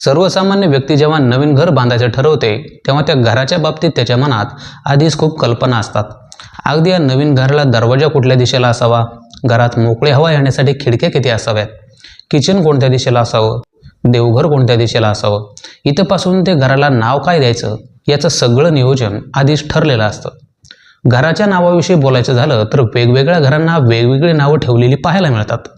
सर्वसामान्य व्यक्ती जेव्हा नवीन घर बांधायचं ठरवते तेव्हा त्या घराच्या बाबतीत त्याच्या मनात आधीच खूप कल्पना असतात. अगदी या नवीन घराला दरवाजा कुठल्या दिशेला असावा? घरात मोकळी हवा येण्यासाठी खिडक्या किती असाव्यात? किचन कोणत्या दिशेला असावं? देवघर कोणत्या दिशेला असावं? इथंपासून ते घराला नाव काय द्यायचं? याचं सगळं नियोजन आधीच ठरलेलं असतं. घराच्या नावाविषयी बोलायचं झालं तर वेगवेगळ्या घरांना वेगवेगळी नावं ठेवलेली पाहायला मिळतात.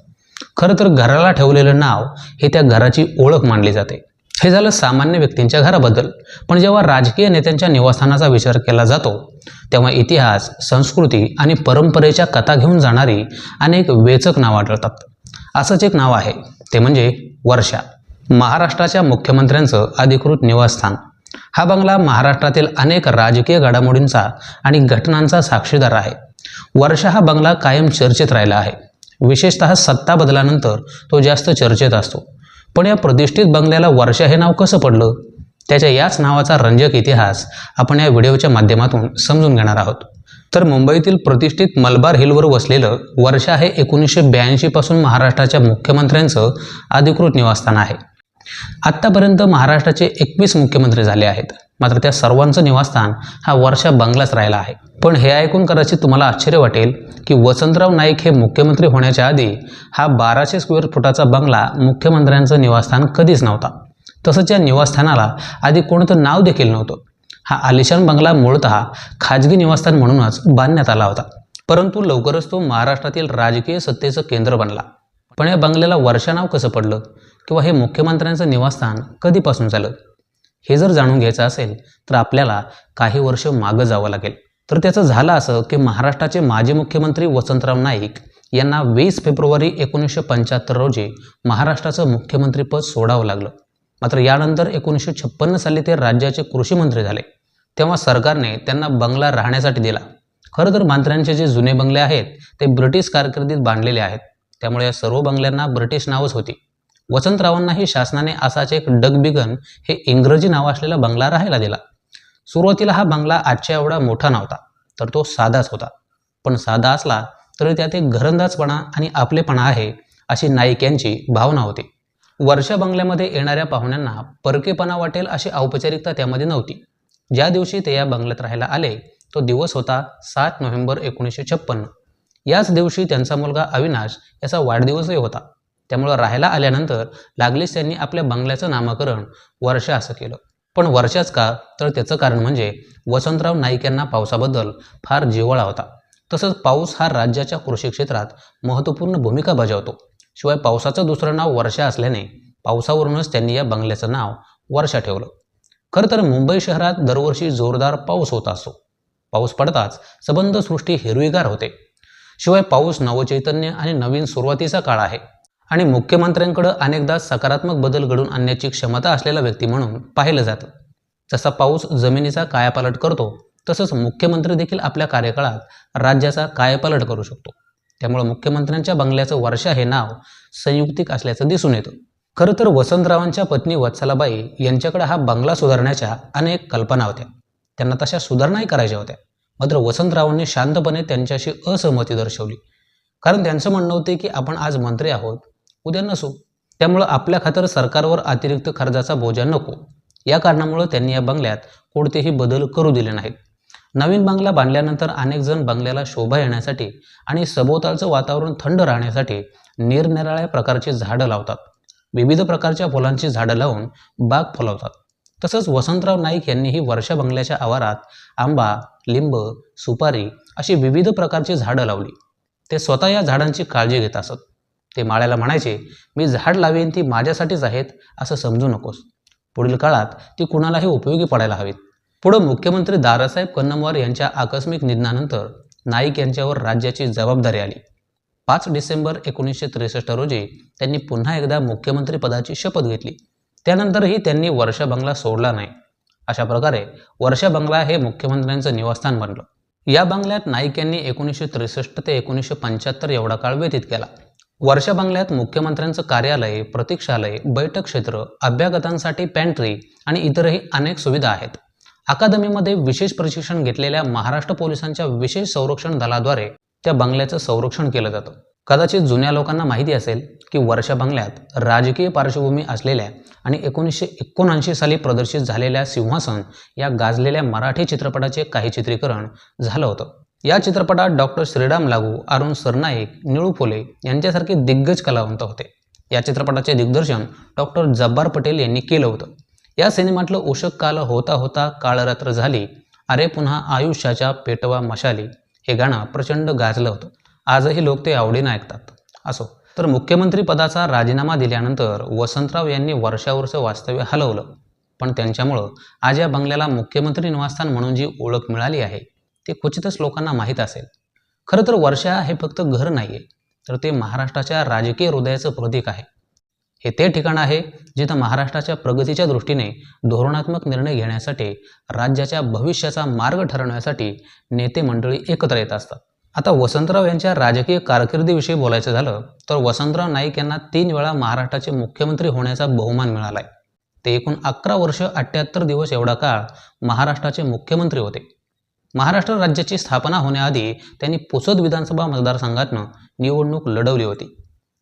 खरं तर घराला ठेवलेलं नाव हे त्या घराची ओळख मानली जाते. हे झालं सामान्य व्यक्तींच्या घराबद्दल. पण जेव्हा राजकीय नेत्यांच्या निवासस्थानाचा विचार केला जातो तेव्हा इतिहास संस्कृती आणि परंपरेच्या कथा घेऊन जाणारी अनेक वेचक नावं आढळतात. असंच एक नाव आहे ते म्हणजे वर्षा. महाराष्ट्राच्या मुख्यमंत्र्यांचं अधिकृत निवासस्थान. हा बंगला महाराष्ट्रातील अनेक राजकीय घडामोडींचा आणि घटनांचा साक्षीदार आहे. वर्षा हा बंगला कायम चर्चेत राहिला आहे. विशेषतः सत्ता बदलानंतर तो जास्त चर्चेत असतो. पण या प्रतिष्ठित बंगल्याला वर्षा हे नाव कसं पडलं? त्याच्या याच नावाचा रंजक इतिहास आपण या व्हिडिओच्या माध्यमातून समजून घेणार आहोत. तर मुंबईतील प्रतिष्ठित मलबार हिलवर वसलेलं वर्षा हे एकोणीसशे ब्याऐंशीपासून महाराष्ट्राच्या मुख्यमंत्र्यांचं अधिकृत निवासस्थान आहे. आत्तापर्यंत महाराष्ट्राचे एकवीस मुख्यमंत्री झाले आहेत. मात्र त्या सर्वांचं निवासस्थान हा वर्षा बंगलाच राहिला आहे. पण हे ऐकून कदाचित तुम्हाला आश्चर्य वाटेल की वसंतराव नाईक हे मुख्यमंत्री होण्याच्या आधी हा बाराशे स्क्वेअर फुटाचा बंगला मुख्यमंत्र्यांचं निवासस्थान कधीच नव्हता. तसंच या निवासस्थानाला आधी कोणतं नाव देखील नव्हतं. हा आलिशान बंगला मूळतः खाजगी निवासस्थान म्हणूनच बांधण्यात आला होता. परंतु लवकरच तो महाराष्ट्रातील राजकीय सत्तेचं केंद्र बनला. पण या बंगल्याला वर्षा नाव कसं पडलं? किंवा हे मुख्यमंत्र्यांचं निवासस्थान कधीपासून झालं? हे जर जाणून घ्यायचं असेल तर आपल्याला काही वर्ष मागं जावं लागेल. तर त्याचं झालं असं की महाराष्ट्राचे माजी मुख्यमंत्री वसंतराव नाईक यांना वीस फेब्रुवारी एकोणीसशे पंच्याहत्तर रोजी महाराष्ट्राचं मुख्यमंत्रीपद सोडावं लागलं. मात्र यानंतर एकोणीसशे छप्पन्न साली ते राज्याचे कृषी मंत्री झाले. तेव्हा सरकारने त्यांना बंगला राहण्यासाठी दिला. खरं तर मंत्र्यांचे जे जुने बंगले आहेत ते ब्रिटिश कारकिर्दीत बांधलेले आहेत. त्यामुळे या सर्व बंगल्यांना ब्रिटिश नावच होती. वसंतरावांनाही शासनाने असाच एक डगबिगन हे इंग्रजी नाव असलेला बंगला राहायला दिला. सुरुवातीला हा बंगला आजच्या एवढा मोठा नव्हता तर तो साधाच होता. पण साधा असला तरी त्यात एक घरंदाजपणा आणि आपलेपणा आहे अशी नाईक यांची भावना होती. वर्षा बंगल्यामध्ये येणाऱ्या पाहुण्यांना परकेपणा वाटेल अशी औपचारिकता त्यामध्ये नव्हती. ज्या दिवशी ते या बंगल्यात राहायला आले तो दिवस होता सात नोव्हेंबर एकोणीसशे छप्पन्न याच दिवशी त्यांचा मुलगा अविनाश याचा वाढदिवसही होता. त्यामुळं राहायला आल्यानंतर लागलीच त्यांनी आपल्या बंगल्याचं नामकरण वर्षा असं केलं. पण वर्षाच का तर त्याचं कारण म्हणजे वसंतराव नाईक यांना पावसाबद्दल फार जिव्हाळा होता. तसंच पाऊस हा राज्याच्या कृषी क्षेत्रात महत्त्वपूर्ण भूमिका बजावतो. शिवाय पावसाचं दुसरं नाव वर्षा असल्याने पावसावरूनच त्यांनी या बंगल्याचं नाव वर्षा ठेवलं. खरं तर मुंबई शहरात दरवर्षी जोरदार पाऊस होत असतो. पाऊस पडताच सबंध सृष्टी हिरवीगार होते. शिवाय पाऊस नवचैतन्य आणि नवीन सुरुवातीचा काळ आहे. आणि मुख्यमंत्र्यांकडं अनेकदा सकारात्मक बदल घडून आणण्याची क्षमता असलेला व्यक्ती म्हणून पाहिलं जातं. जसा पाऊस जमिनीचा कायापालट करतो तसंच मुख्यमंत्री देखील आपल्या कार्यकाळात राज्याचा कायापालट करू शकतो. त्यामुळे मुख्यमंत्र्यांच्या बंगल्याचं वर्षा हे नाव संयुक्तिक असल्याचं दिसून येतं. खरं तर वसंतरावांच्या पत्नी वत्सलाबाई यांच्याकडे हा बंगला सुधारण्याच्या अनेक कल्पना होत्या. त्यांना तशा सुधारणाही करायच्या होत्या. मात्र वसंतरावांनी शांतपणे त्यांच्याशी असहमती दर्शवली. कारण त्यांचं म्हणणं होते की आपण आज मंत्री आहोत उद्या नसो. त्यामुळं आपल्या खातर सरकारवर अतिरिक्त खर्चाचा बोजा नको. या कारणामुळं त्यांनी या बंगल्यात कोणतेही बदल करू दिले नाहीत. नवीन बंगला बांधल्यानंतर अनेक जण बंगल्याला शोभा येण्यासाठी आणि सभोवतालचं वातावरण थंड राहण्यासाठी निरनिराळ्या प्रकारची झाडं लावतात. विविध प्रकारच्या फुलांची झाडं लावून बाग फुलवतात. तसंच वसंतराव नाईक यांनीही वर्षा बंगल्याच्या आवारात आंबा लिंब सुपारी अशी विविध प्रकारची झाडं लावली. ते स्वतः या झाडांची काळजी घेत असत. ते माळ्याला म्हणायचे मी झाड लावेन ती माझ्यासाठीच आहेत असं समजू नकोस. पुढील काळात ती कुणालाही उपयोगी पडायला हवीत. पुढं मुख्यमंत्री दारासाहेब कन्नमवार यांच्या आकस्मिक निधनानंतर नाईक यांच्यावर राज्याची जबाबदारी आली. पाच डिसेंबर एकोणीसशे त्रेसष्ट रोजी त्यांनी पुन्हा एकदा मुख्यमंत्रीपदाची शपथ घेतली. त्यानंतरही त्यांनी वर्षा बंगला सोडला नाही. अशा प्रकारे वर्षा बंगला हे मुख्यमंत्र्यांचं निवासस्थान बनलं. या बंगल्यात नाईक यांनी एकोणीसशे त्रेसष्ट ते एकोणीसशे पंच्याहत्तर एवढा काळ व्यतीत केला. वर्षा बंगल्यात मुख्यमंत्र्यांचं कार्यालय प्रतीक्षालय बैठक क्षेत्र अभ्यागतांसाठी पॅन्ट्री आणि इतरही अनेक सुविधा आहेत. अकादमीमध्ये विशेष प्रशिक्षण घेतलेल्या महाराष्ट्र पोलिसांच्या विशेष संरक्षण दलाद्वारे त्या बंगल्याचं संरक्षण केलं जातं. कदाचित जुन्या लोकांना माहिती असेल की वर्षा बंगल्यात राजकीय पार्श्वभूमी असलेल्या आणि एकोणीसशे एकोणऐंशी साली प्रदर्शित झालेल्या सिंहासन या गाजलेल्या मराठी चित्रपटाचे काही चित्रीकरण झालं होतं. या चित्रपटात डॉक्टर श्रीराम लागू अरुण सरनाईक निळू फुले यांच्यासारखे दिग्गज कलावंत होते. या चित्रपटाचे दिग्दर्शन डॉक्टर जब्बार पटेल यांनी केलं होतं. या सिनेमातलं उषक काल होता होता काळरात्र झाली. अरे पुन्हा आयुष्याच्या पेटवा मशाली. हे गाणं प्रचंड गाजलं होतं. आजही लोक ते आवडीनं ऐकतात. असो. तर मुख्यमंत्री पदाचा राजीनामा दिल्यानंतर वसंतराव यांनी वर्षावर्ष वास्तव्य हलवलं. पण त्यांच्यामुळं आज या बंगल्याला मुख्यमंत्री निवासस्थान म्हणून जी ओळख मिळाली आहे ते क्वचितच लोकांना माहीत असेल. खरं तर वर्षा हे फक्त घर नाही आहे तर ते महाराष्ट्राच्या राजकीय हृदयाचं प्रतीक आहे. हे ते ठिकाण आहे जिथं महाराष्ट्राच्या प्रगतीच्या दृष्टीने धोरणात्मक निर्णय घेण्यासाठी राज्याच्या भविष्याचा मार्ग ठरवण्यासाठी नेते मंडळी एकत्र येत असतात. आता वसंतराव यांच्या राजकीय कारकिर्दीविषयी बोलायचं झालं तर वसंतराव नाईक यांना तीन वेळा महाराष्ट्राचे मुख्यमंत्री होण्याचा बहुमान मिळाला आहे ते एकूण अकरा वर्ष अठ्ठ्याहत्तर दिवस एवढा काळ महाराष्ट्राचे मुख्यमंत्री होते. महाराष्ट्र राज्याची स्थापना होण्याआधी त्यांनी पुसद विधानसभा मतदारसंघातनं निवडणूक लढवली होती.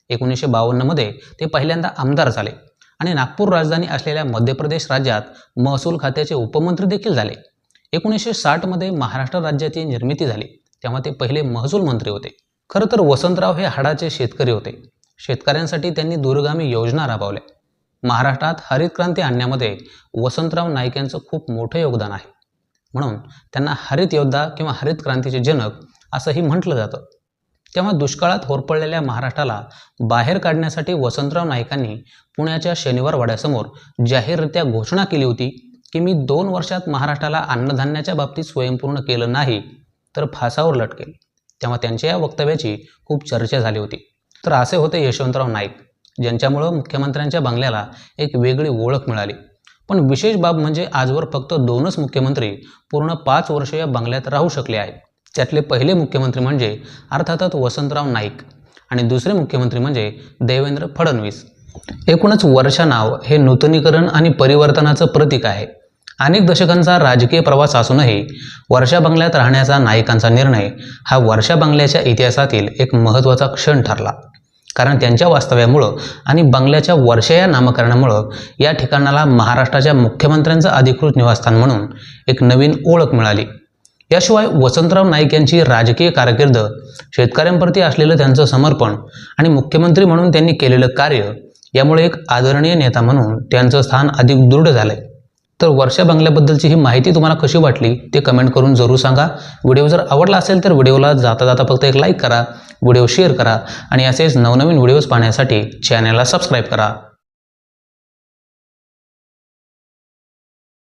एकोणीसशे बावन्नमध्ये ते पहिल्यांदा आमदार झाले आणि नागपूर राजधानी असलेल्या मध्य प्रदेश राज्यात महसूल खात्याचे उपमंत्री देखील झाले. एकोणीसशे साठमध्ये महाराष्ट्र राज्याची निर्मिती झाली. तेव्हा ते पहिले महसूल मंत्री होते. खरं तर वसंतराव हे हाडाचे शेतकरी होते. शेतकऱ्यांसाठी त्यांनी दूरगामी योजना राबवल्या. महाराष्ट्रात हरित क्रांती आणण्यामध्ये वसंतराव नाईक यांचं खूप मोठं योगदान आहे. म्हणून त्यांना हरित योद्धा किंवा हरित क्रांतीचे जनक असंही म्हटलं जातं. तेव्हा दुष्काळात होरपळलेल्या महाराष्ट्राला बाहेर काढण्यासाठी वसंतराव नाईकांनी पुण्याच्या शनिवार वाड्यासमोर जाहीररित्या घोषणा केली होती की मी दोन वर्षात महाराष्ट्राला अन्नधान्याच्या बाबतीत स्वयंपूर्ण केलं नाही तर फासावर लटकेल. तेव्हा त्यांच्या या वक्तव्याची खूप चर्चा झाली होती. तर असे होते यशवंतराव नाईक ज्यांच्यामुळं मुख्यमंत्र्यांच्या बंगल्याला एक वेगळी ओळख मिळाली. पण विशेष बाब म्हणजे आजवर फक्त दोनच मुख्यमंत्री पूर्ण पाच वर्ष या बंगल्यात राहू शकले आहेत. त्यातले पहिले मुख्यमंत्री म्हणजे अर्थातच वसंतराव नाईक आणि दुसरे मुख्यमंत्री म्हणजे देवेंद्र फडणवीस. एकूणच वर्षा नाव हे नूतनीकरण आणि परिवर्तनाचं प्रतीक आहे. अनेक दशकांचा राजकीय प्रवास असूनही वर्षा बंगल्यात राहण्याचा नायकांचा निर्णय हा वर्षा बंगल्याच्या इतिहासातील एक महत्त्वाचा क्षण ठरला. कारण त्यांच्या वास्तव्यामुळं आणि बंगल्याच्या वर्ष या नामकरणामुळं या ठिकाणाला महाराष्ट्राच्या मुख्यमंत्र्यांचं अधिकृत निवासस्थान म्हणून एक नवीन ओळख मिळाली. याशिवाय वसंतराव नाईक यांची राजकीय कारकीर्द शेतकऱ्यांप्रती असलेलं त्यांचं समर्पण आणि मुख्यमंत्री म्हणून त्यांनी केलेलं कार्य यामुळे एक आदरणीय नेता म्हणून त्यांचं स्थान अधिक दृढ झालंय. तर वर्षा बंगल्याबद्दलची ही माहिती तुम्हाला कशी वाटली ते कमेंट करून जरूर सांगा. व्हिडिओ जर आवडला असेल तर व्हिडिओला जाता जाता फक्त एक लाईक करा व्हिडिओ शेअर करा आणि असेच नवनवीन व्हिडिओज पाहण्यासाठी चॅनलला सबस्क्राईब करा.